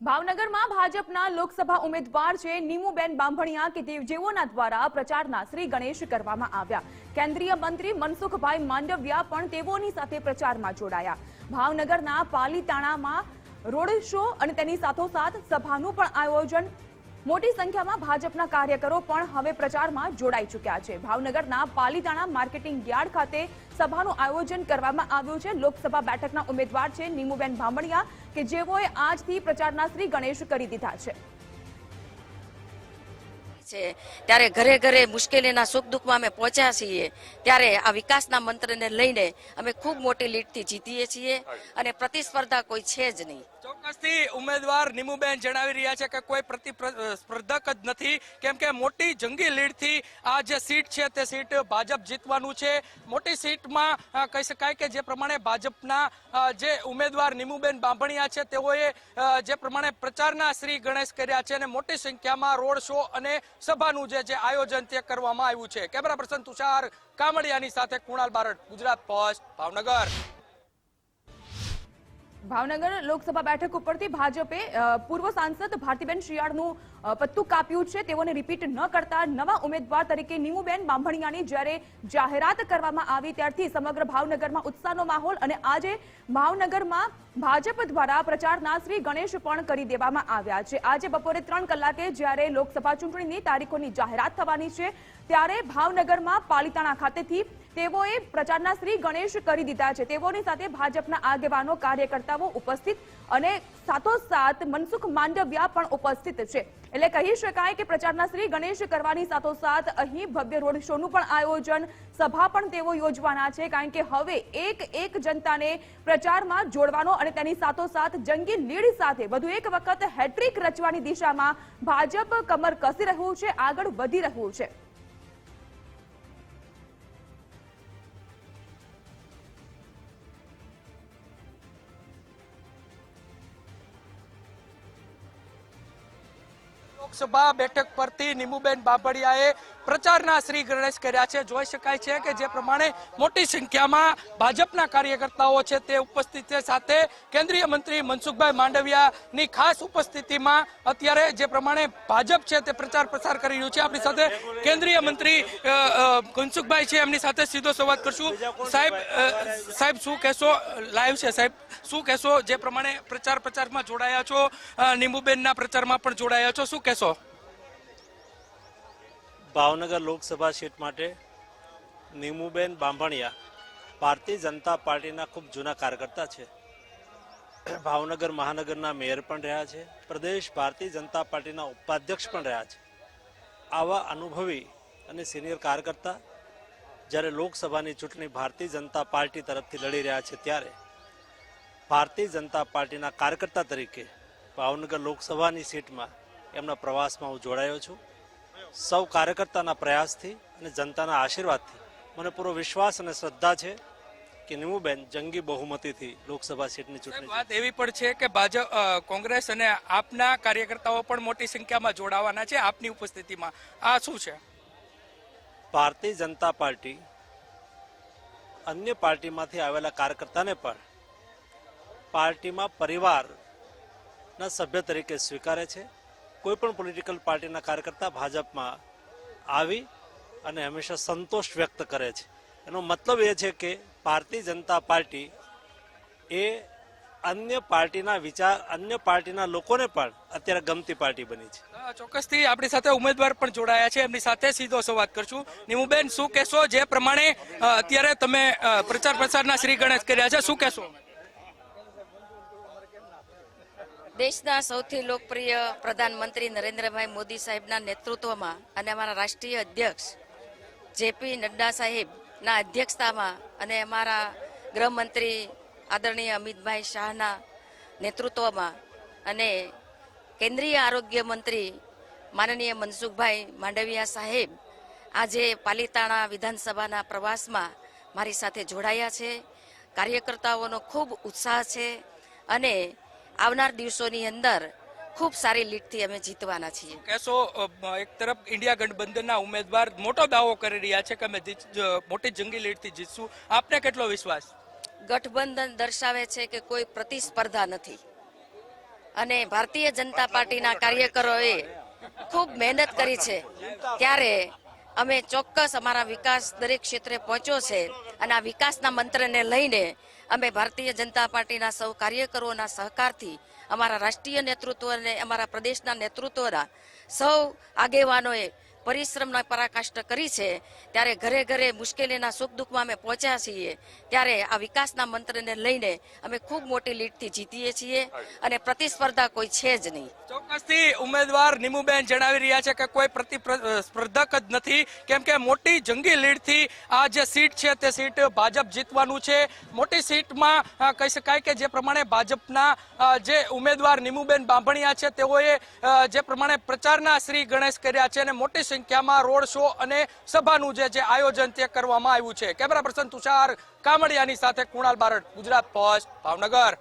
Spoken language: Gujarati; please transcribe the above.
ભાવનગરમાં ભાજપના લોકસભા ઉમેદવાર છે નીમુબેન બાંભણિયા કે જેઓના દ્વારા પ્રચારના શ્રી ગણેશ કરવામાં આવ્યા. કેન્દ્રીય મંત્રી મનસુખભાઈ માંડવિયા પણ તેઓની સાથે પ્રચારમાં જોડાયા. ભાવનગરના પાલીતાણામાં રોડ શો અને તેની સાથોસાથ સભાનું પણ આયોજન. મોટી સંખ્યામાં ભાજપના કાર્યકરો પણ હવે પ્રચારમાં જોડાઈ ચૂક્યા છે. ભાવનગરના પાલીતાણા માર્કેટિંગ યાર્ડ ખાતે સભાનું આયોજન કરવામાં આવ્યું છે. લોકસભા બેઠકના ઉમેદવાર છે નીમુબેન ભામણિયા કે જેઓએ આજથી પ્રચારના શ્રી ગણેશ કરી દીધા છે. છે. ત્યારે ઘરે ઘરે મુશ્કેલીના સુખ દુઃખમાં અમે પહોંચ્યા છીએ. ત્યારે આ વિકાસના મંત્રને લઈને અમે ખૂબ મોટી લીડથી જીતીએ છીએ અને પ્રતિસ્પર્ધા કોઈ છે જ નહીં. ચોક્કસથી ઉમેદવાર નિમુબેન જણાવી રહ્યા છે કે કોઈ પ્રતિ સ્પર્ધક જ નથી. કેમ કે મોટી જંગી લીડથી આ જે સીટ છે તે સીટ ભાજપ જીતવાનું છે. મોટી સીટમાં કહી શકાય કે જે પ્રમાણે ભાજપના જે ઉમેદવાર નિમુબેન બાંભણિયા છે, તેઓએ જે પ્રમાણે પ્રચારના શ્રી ગણેશ કર્યા છે અને મોટી સંખ્યામાં રોડ શો અને સભાનું જે જે આયોજન તે કરવામાં આવ્યું છે. કેમેરા પર્સન તુષાર કામડિયાની સાથે કુણાલ બારડ, ગુજરાત પોસ્ટ, ભાવનગર. ભાવનગર લોકસભા બેઠક ઉપરથી ભાજપે પૂર્વ સાંસદ ભારતીબેન શિયાળનું પત્તું કાપ્યું છે. તેઓને રિપીટ ન કરતા નવા ઉમેદવાર તરીકે નીમુબેન બાંભણિયાની જ્યારે જાહેરાત કરવામાં આવી ત્યારથી સમગ્ર ભાવનગરમાં ઉત્સાહનો માહોલ અને આજે ભાવનગરમાં ભાજપ દ્વારા પ્રચારના શ્રી ગણેશ પણ કરી દેવામાં આવ્યા છે. આજે બપોરે ત્રણ કલાકે જ્યારે લોકસભા ચૂંટણીની તારીખોની જાહેરાત થવાની છે, ત્યારે ભાવનગરમાં પાલિતાણા ખાતેથી તેઓએ પ્રચારના શ્રી ગણેશ કરી દીધા છે. તેઓની સાથે ભાજપના આગેવાનો, કાર્યકર્તાઓ ઉપસ્થિત અને સાથોસાથ મનસુખ માંડવિયા પણ ઉપસ્થિત છે. એટલે કહી શકાય કે પ્રચારના શ્રી ગણેશ કરવાની સાથોસાથ અહીં ભવ્ય રોડ શોનું પણ આયોજન, સભા પણ તેઓ યોજવાના છે. કારણ કે હવે એક એક જનતાને પ્રચારમાં જોડવાનો અને તેની સાથોસાથ જંગી લીડ સાથે વધુ એક વખત હેટ્રિક રચવાની દિશામાં ભાજપ કમર કસી રહ્યું છે, આગળ વધી રહ્યું છે. લોકસભા બેઠક પરથી નીમુબેન બાબડિયાએ પ્રચારના શ્રી ગણેશ કર્યા છે. જોઈ શકાય છે કે જે પ્રમાણે મોટી સંખ્યામાં ભાજપના કાર્યકર્તાઓ છે તે ઉપસ્થિત છે. સાથે કેન્દ્રીય મંત્રી મનસુખભાઈ માંડવિયાની ખાસ ઉપસ્થિતિમાં અત્યારે જે પ્રમાણે ભાજપ છે તે પ્રચાર પ્રસાર કરી રહ્યું છે. આપણી સાથે કેન્દ્રીય મંત્રી મનસુખભાઈ છે. એમની સાથે સીધો સંવાદ કરશું. સાહેબ સાહેબ શું કહેશો? લાઈવ છે સાહેબ. શું કહેશો? જે પ્રમાણે પ્રચાર પ્રચારમાં જોડાયા છો? અ, પ્રચારમાં પણ જોડાયા છો. શું કહેશો? ભાવનગર લોકસભા સીટ માટે નીમુબેન બાંભણિયા ભારતીય જનતા પાર્ટીના ખૂબ જૂના કાર્યકર્તા છે. ભાવનગર મહાનગરના મેયર પણ રહ્યા છે. પ્રદેશ ભારતીય જનતા પાર્ટીના ઉપાધ્યક્ષ પણ રહ્યા છે. આવા અનુભવી અને સિનિયર કાર્યકર્તા જ્યારે લોકસભાની ચૂંટણી ભારતીય જનતા પાર્ટી તરફથી લડી રહ્યા છે ત્યારે ભારતીય જનતા પાર્ટીના કાર્યકર્તા તરીકે ભાવનગર લોકસભાની સીટમાં એમના પ્રવાસમાં હું જોડાયો છું. સૌ કાર્યકર્તાના પ્રયાસથી અને જનતાના આશીર્વાદથી મને પૂરો વિશ્વાસ અને શ્રદ્ધા છે કે નીમુબેન જંગી બહુમતીથી લોકસભા સીટની ચૂંટણી વાત એવી પણ છે કે ભાજપ કોંગ્રેસ અને આપના કાર્યકર્તાઓ પણ મોટી સંખ્યામાં જોડાવાના છે આપની ઉપસ્થિતિમાં. આ શું છે? ભારતીય જનતા પાર્ટી અન્ય પાર્ટીમાંથી આવેલા કાર્યકર્તાને પણ પાર્ટીમાં પરિવારના સભ્ય તરીકે સ્વીકારે છે. કોઈ પણ પોલિટિકલ પાર્ટીના કાર્યકર્તા ભાજપમાં આવી અને હંમેશા સંતોષ વ્યક્ત કરે છે. એનો મતલબ એ છે કે ભારતીય જનતા પાર્ટી એ અન્ય પાર્ટીના વિચાર, અન્ય પાર્ટીના લોકોને પણ અત્યારે ગમતી પાર્ટી બની છે. ચોક્કસથી આપણી સાથે ઉમેદવાર પણ જોડાયા છે. એમની સાથે સીધો સંવાદ કરશું. નીમુબેન, શું કહેશો? જે પ્રમાણે અત્યારે તમે પ્રચાર પ્રસારના શ્રી ગણેશ કર્યા છે, શું કહેશો? દેશના સૌથી લોકપ્રિય પ્રધાનમંત્રી નરેન્દ્રભાઈ મોદી સાહેબના નેતૃત્વમાં અને અમારા રાષ્ટ્રીય અધ્યક્ષ જેપી નડ્ડા સાહેબના અધ્યક્ષતામાં અને અમારા ગૃહમંત્રી આદરણીય અમિતભાઈ શાહના નેતૃત્વમાં અને કેન્દ્રીય આરોગ્ય મંત્રી માનનીય મનસુખભાઈ માંડવિયા સાહેબ આજે પાલિતાણા વિધાનસભાના પ્રવાસમાં મારી સાથે જોડાયા છે. કાર્યકર્તાઓનો ખૂબ ઉત્સાહ છે અને આવનાર દિવસોની અંદર ખૂબ સારી લીડથી અમે જીતવાના છીએ. કહેશો એક તરફ ઇન્ડિયા ગઠબંધનના ઉમેદવાર મોટો દાવો કરી રહ્યા છે કે અમે મોટી જંગી લીડથી જીતશું. આપને કેટલો વિશ્વાસ? ગઠબંધન દર્શાવે છે કે કોઈ પ્રતિસ્પર્ધા નથી. અને ભારતીય જનતા પાર્ટીના કાર્યકરોએ ખૂબ મહેનત કરી છે. ત્યારે અમે ચોક્કસ અમારા વિકાસ દરેક ક્ષેત્રે પહોંચ્યો છે અને આ વિકાસના મંત્રને લઈને અમે ભારતીય જનતા પાર્ટીના સૌ કાર્યકરોના સહકારથી અમારા રાષ્ટ્રીય નેતૃત્વ અને અમારા પ્રદેશના નેતૃત્વના સૌ આગેવાનોએ પરિશ્રમના પરાકાષ્ઠ કરી છે, ત્યારે ઘરે ઘરે મુશ્કેલીના સુખ દુઃખમાં અમે પહોંચ્યા છીએ. ત્યારે આ વિકાસના મંત્રને લઈને અમે ખૂબ મોટી લીડથી જીતીએ છીએ અને પ્રતિસ્પર્ધા કોઈ છે જ નહીં. ચોક્કસથી ઉમેદવાર નિમુબેન જણાવી રહ્યા છે કે કોઈ પ્રતિ સ્પર્ધક જ નથી, કેમ કે મોટી જંગી લીડથી આ જે સીટ છે તે સીટ ભાજપ જીતવાનું છે. મોટી સીટમાં કહી શકાય કે જે પ્રમાણે ભાજપના જે ઉમેદવાર નિમુબેન બાંભણિયા છે, તેઓએ જે પ્રમાણે પ્રચારના શ્રી ગણેશ કર્યા છે અને મોટી સંખ્યામાં રોડ શો અને સભાનું જે છે આયોજન તે કરવામાં આવ્યું છે. કેમેરા પર્સન તુષાર કામડિયાની સાથે કુણાલ બારડ, ગુજરાત પોસ્ટ, ભાવનગર.